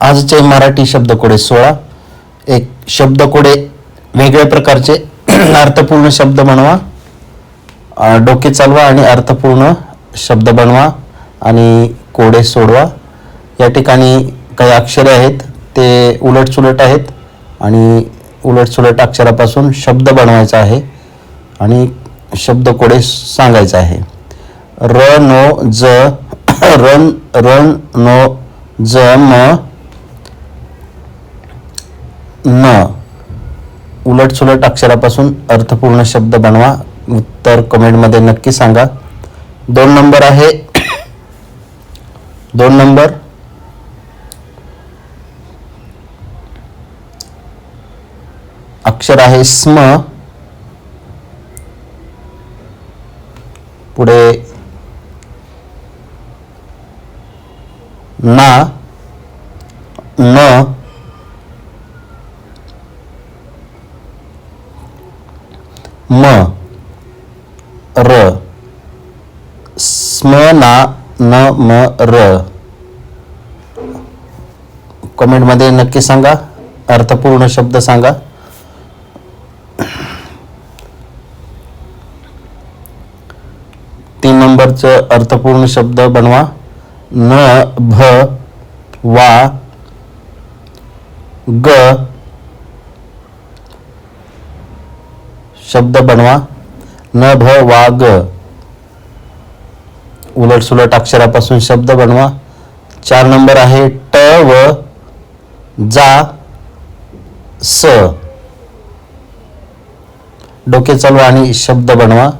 आजचे मराठी शब्दकोडे सोळा. एक शब्दकोडे वेगळ्या प्रकारचे अर्थपूर्ण शब्द बनवा. डोके चालवा आणि अर्थपूर्ण शब्द बनवा आणि कोडे सोडवा. या ठिकाणी काही अक्षरे आहेत ते उलटसुलट आहेत आणि उलटसुलट अक्षरापासून शब्द बनवायचा आहे आणि शब्दकोडे सांगायचा आहे. र नो ज रन रन नो ज म न. उलटसुलट अक्षरापासून अर्थपूर्ण शब्द बनवा. उत्तर कमेंटमध्ये नक्की सांगा. दोन नंबर आहे. दोन नंबर. अक्षर आहे स्म. पुढे ना. न. म र स्म ना न म र. कमेंटमध्ये नक्की सांगा अर्थपूर्ण शब्द सांगा. तीन नंबरचं अर्थपूर्ण शब्द बनवा. न भ वा ग शब्द बनवा. न भ वाग उलटसुलट उलट सुलट अक्षरापासून शब्द बनवा. चार नंबर आहे ट व जा स. डोके चालवा आणि शब्द बनवा.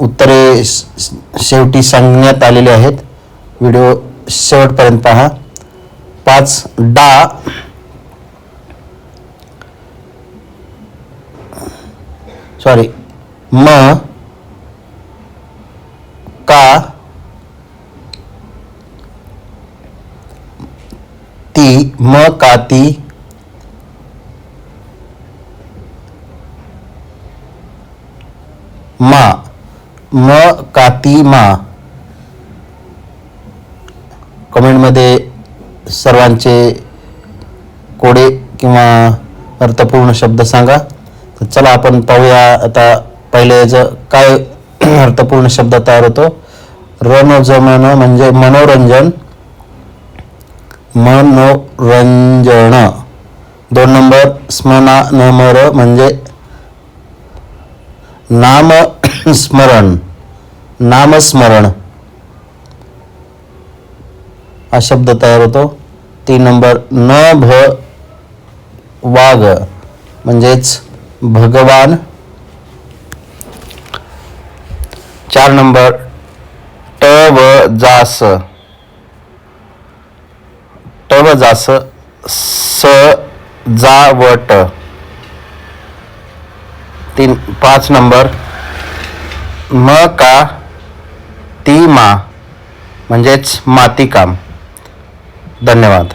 उत्तरे शेवटी सांगण्यात आलेली आहेत. व्हिडिओ शेवटपर्यंत पहा. पाच डा. सॉरी म का ती म का ती मा म काती मा. कमेंटमध्ये सर्वांचे कोडे किंवा अर्थपूर्ण शब्द सांगा. तर चला आपण पाहूया आता पहिले याचं काय अर्थपूर्ण शब्द तयार होतो. रणजमन म्हणजे मनोरंजन. मनोरंजन. दोन नंबर स्मना नमर म्हणजे नाम स्मरण नामस्मरण. हा शब्द तयार होतो. तीन नंबर न भ वाघ म्हणजेच भगवान चार नंबर ट व जास. ट व जास स जा व ट. तीन पाच नंबर म का ती मा म्हणजेच मातीकाम धन्यवाद.